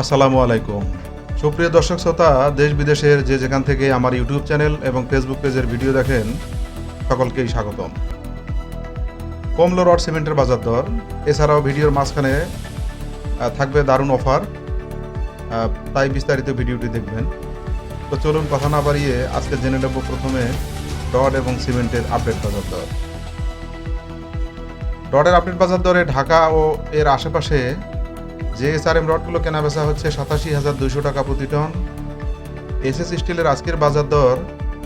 আসসালামু আলাইকুম। সুপ্রিয় দর্শক শ্রোতা, দেশ বিদেশের যে যেখান থেকে আমার ইউটিউব চ্যানেল এবং ফেসবুক পেজের ভিডিও দেখেন, সকলকেই স্বাগতম। কমলো রড সিমেন্টের বাজার দর, এছাড়াও ভিডিওর মাঝখানে থাকবে দারুণ অফার। তাই বিস্তারিত ভিডিওটি দেখবেন। তো চলুন কথা না বাড়িয়ে আজকে জেনে নেব প্রথমে রড এবং সিমেন্টের আপডেট বাজার দর। রডের আপডেট বাজার দরে ঢাকা ও এর আশেপাশে যে এসআরএম রডগুলো কেনা বেচা হচ্ছে সাতাশি হাজার দুইশো টাকা প্রতি টন। এসএস স্টিলের আজকের বাজার দর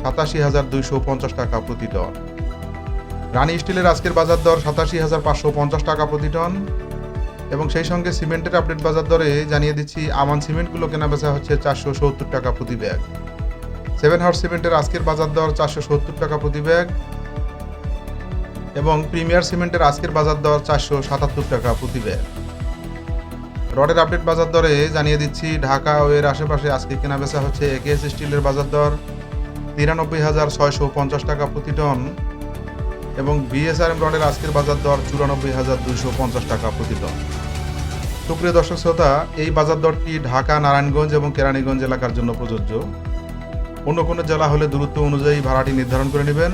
সাতাশি হাজার দুইশো পঞ্চাশ টাকা প্রতি টন। রানী স্টিলের আজকের বাজার দর সাতাশি হাজার পাঁচশো পঞ্চাশ টাকা প্রতি টন। এবং সেই সঙ্গে সিমেন্টের আপডেট বাজার দরে জানিয়ে দিচ্ছি, আমান সিমেন্টগুলো কেনা বেচা হচ্ছে চারশো সত্তর টাকা প্রতি ব্যাগ। সেভেন হাউস সিমেন্টের আজকের বাজার দর চারশো সত্তর টাকা প্রতি ব্যাগ। এবং প্রিমিয়ার সিমেন্টের আজকের বাজার দর চারশো সাতাত্তর টাকা প্রতি ব্যাগ। রডের আপডেট বাজার দরে জানিয়ে দিচ্ছি, ঢাকা ও এর আশেপাশে আজকে কেনা বেচা হচ্ছে একেএস স্টিলের বাজার দর, তিরানব্বই হাজার ছয়শো পঞ্চাশ টাকা প্রতি টন এবং বিএসআরএম রডের আজকের বাজার দর চুরানব্বই হাজার দুইশো পঞ্চাশ টাকা প্রতি টন। সুপ্রিয় দর্শক শ্রোতা, এই বাজার দরটি ঢাকা, নারায়ণগঞ্জ এবং কেরানীগঞ্জ এলাকার জন্য প্রযোজ্য? অন্য কোনো জেলা হলে দূরত্ব অনুযায়ী ভাড়াটি নির্ধারণ করে নেবেন।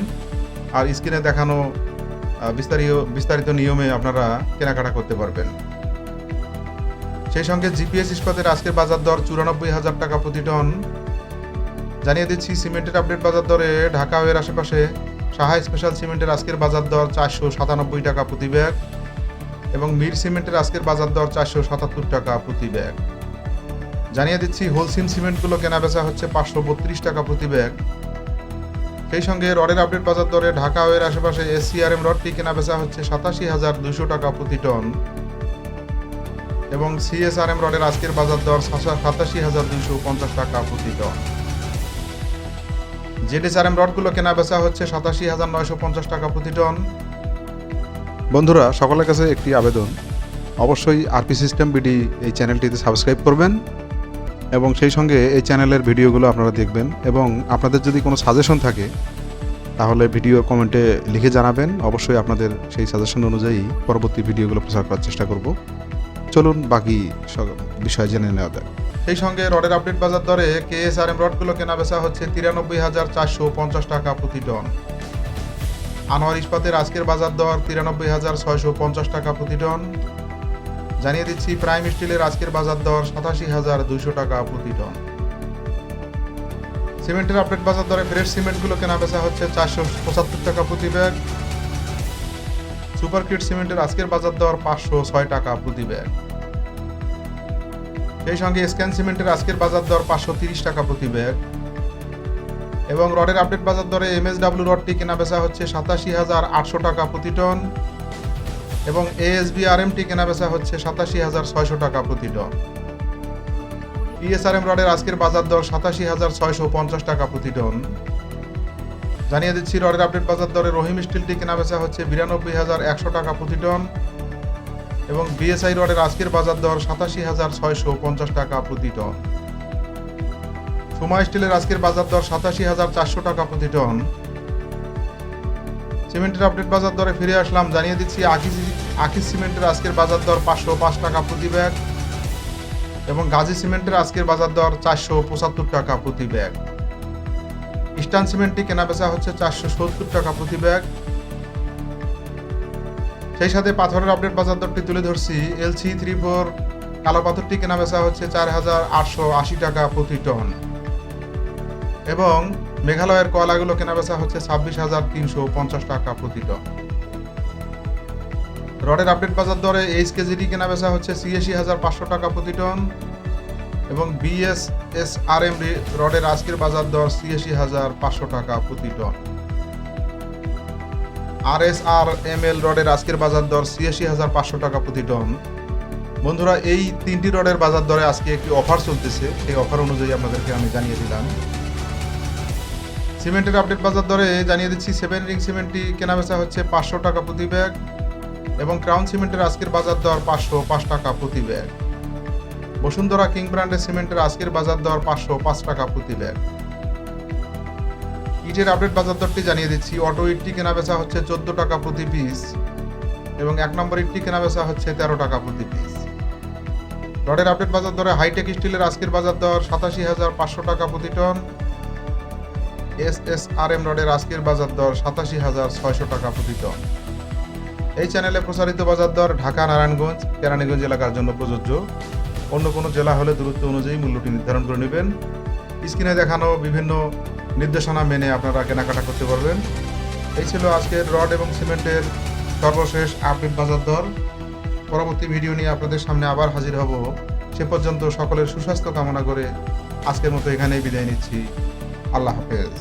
আর স্ক্রিনে দেখানো বিস্তারিত বিস্তারিত নিয়মে আপনারা কেনাকাটা করতে পারবেন। সেই সঙ্গে জিপিএস ইস্পাতের আজকের বাজার দর চুরানব্বই হাজার টাকা প্রতি টন। জানিয়ে দিচ্ছি, সিমেন্টের আপডেট বাজার দরে ঢাকা ও এর আশেপাশে সাহা স্পেশাল সিমেন্টের আজকের বাজার দর চারশো সাতানব্বই টাকা প্রতি ব্যাগ এবং মির সিমেন্টের আজকের বাজার দর চারশো সাতাত্তর টাকা প্রতি ব্যাগ। জানিয়ে দিচ্ছি, হোলসিম সিমেন্টগুলো কেনা বেচা হচ্ছে পাঁচশো বত্রিশ টাকা প্রতি ব্যাগ। সেই সঙ্গে রডের আপডেট বাজার দরে ঢাকা ও এর আশেপাশে এসসিআরএম রডটি কেনা বেচা হচ্ছে সাতাশি হাজার দুশো টাকা প্রতি টন। এবং সিএসআরএম রডের আজকের বাজার দর সাতাশি হাজার দুইশো পঞ্চাশ টাকা প্রতি টন জেডিএসআরএম রডগুলো কেনা বেচা হচ্ছে সাতাশি হাজার নয়শো পঞ্চাশ টাকা প্রতি টন। বন্ধুরা, সকলের কাছে একটি আবেদন। অবশ্যই আরপি সিস্টেম বিডি এই চ্যানেলটিতে সাবস্ক্রাইব করবেন এবং সেই সঙ্গে এই চ্যানেলের ভিডিওগুলো আপনারা দেখবেন এবং আপনাদের যদি কোনো সাজেশন থাকে, তাহলে ভিডিও কমেন্টে লিখে জানাবেন। অবশ্যই আপনাদের সেই সাজেশন অনুযায়ী পরবর্তী ভিডিওগুলো প্রচার করার চেষ্টা করব। চলুন বাকি বিষয় জেনে নেওয়া যাক। সেই সঙ্গে রডের আপডেট বাজার দরে কেএসআরএম রডগুলো কেনা বেচা হচ্ছে তিরানব্বই হাজার চারশো পঞ্চাশ টাকা প্রতি টন। আনোয়ার ইস্পাতের আজকের বাজার দর তিরানব্বই হাজার ছয়শো পঞ্চাশ টাকা প্রতি টন। জানিয়ে দিচ্ছি, প্রাইম স্টিলের আজকের বাজার দর সাতাশি হাজার দুইশো টাকা প্রতি টন। সিমেন্টের আপডেট বাজার দরে ফ্রেশ সিমেন্টগুলো কেনা বেচা হচ্ছে চারশো পঁচাত্তর টাকা প্রতি ব্যাগ। সুপার কিট সিমেন্টের আজকের বাজার দর পাঁচশো ছয় টাকা প্রতি ব্যাগ সেই সঙ্গে স্ক্যান সিমেন্টের আজকের বাজার দর পাঁচশো তিরিশ টাকা প্রতি ব্যাগ এবং রডের আপডেট বাজার দরে এমএসডাব্লিউ রডটি কেনা বেচা হচ্ছে সাতাশি হাজার আটশো টাকা প্রতি টন এবং এএসবি আরএমটি কেনা বেচা হচ্ছে সাতাশি হাজার ছয়শো টাকা প্রতি টন। পিএসআরএম রডের আজকের বাজার দর সাতাশি হাজার ছয়শো পঞ্চাশ টাকা প্রতি টন। জানিয়ে দিচ্ছি, রডের আপডেট বাজার দরে রহিম স্টিলটি কেনা বেচা হচ্ছে বিরানব্বই হাজার একশো টাকা প্রতি টন এবং বিএসআই রডের আজকের বাজার দর সাতাশি হাজার ছয়শো পঞ্চাশ টাকা প্রতি টন। সুমা স্টিলের আজকের বাজার দর সাতাশি হাজার চারশো টাকা প্রতি টন। সিমেন্টের আপডেট বাজার দরে ফিরে আসলাম, জানিয়ে দিচ্ছি, আকিস আকিস সিমেন্টের আজকের বাজার দর পাঁচশো পাঁচ টাকা প্রতি ব্যাগ এবং গাজী সিমেন্টের আজকের বাজার দর চারশো পঁচাত্তর টাকা প্রতি ব্যাগ। ইস্টার্ন সিমেন্টটি কেনা বেচা হচ্ছে চারশো সত্তর টাকা প্রতি ব্যাগ। সেই সাথে পাথরের আপডেট বাজার দরটি তুলে ধরছি। এলসি থ্রি ফোর কালো পাথরটি কেনা বেচা হচ্ছে চার হাজার আটশো আশি টাকা প্রতি টন। এবং মেঘালয়ের কয়লাগুলো কেনা বেচা হচ্ছে ছাব্বিশ হাজার তিনশো পঞ্চাশ টাকা প্রতি টন। রডের আপডেট বাজার দরে এইচ কেজিটি কেনা বেচা হচ্ছে ছিয়াশি হাজার পাঁচশো টাকা প্রতি টন। এবং বিএস এস আর এম রডের আজকের বাজার দর ছিয়াশি হাজার পাঁচশো টাকা প্রতি টন। আর এস আর এম এল রডের আজকের বাজার দর ছিয়াশি হাজার পাঁচশো টাকা প্রতি টন। বন্ধুরা, এই তিনটি রডের বাজার দরে আজকে একটি অফার চলতেছে। সেই অফার অনুযায়ী আপনাদেরকে আমি জানিয়ে দিলাম। সিমেন্টের আপডেট বাজার দরে জানিয়ে দিচ্ছি, সেভেন রিং সিমেন্টটি কেনা বেচা হচ্ছে পাঁচশো টাকা প্রতি ব্যাগ এবং ক্রাউন সিমেন্টের আজকের বাজার দর পাঁচশো পাঁচ টাকা প্রতি ব্যাগ। বসুন্ধরা কিং ব্র্যান্ডের সিমেন্টের আজকের বাজার দর পাঁচশো পাঁচ টাকা প্রতি ব্যাগ। ইটের আপডেট বাজার দরটি জানিয়ে দিচ্ছি, অটো ইটটি কেনা বেচা হচ্ছে চোদ্দ টাকা প্রতি পিস এবং এক নম্বর ইটটি কেনা বেচা হচ্ছে তেরো টাকা প্রতি পিস রডের আপডেট বাজার দরে হাইটেক স্টিলের আজকের বাজার দর সাতাশি হাজার পাঁচশো টাকা প্রতি ton. S S R M রডের আজকের বাজার দর সাতাশি হাজার ছয়শো টাকা প্রতি টন। এই চ্যানেলে প্রচারিত বাজার দর ঢাকা নারায়ণগঞ্জ কেরানীগঞ্জ এলাকার জন্য প্রযোজ্য। অন্য কোনো জেলা হলে দূরত্ব অনুযায়ী মূল্যটি নির্ধারণ করে নেবেন। স্ক্রিনে দেখানো বিভিন্ন নির্দেশনা মেনে আপনারা কেনাকাটা করতে পারবেন। এই ছিল আজকের রড এবং সিমেন্টের সর্বশেষ আপডেট বাজার দর। পরবর্তী ভিডিও নিয়ে আপনাদের সামনে আবার হাজির হব। সে পর্যন্ত সকলের সুস্বাস্থ্য কামনা করে আজকের মতো এখানেই বিদায় নিচ্ছি। আল্লাহ হাফেজ।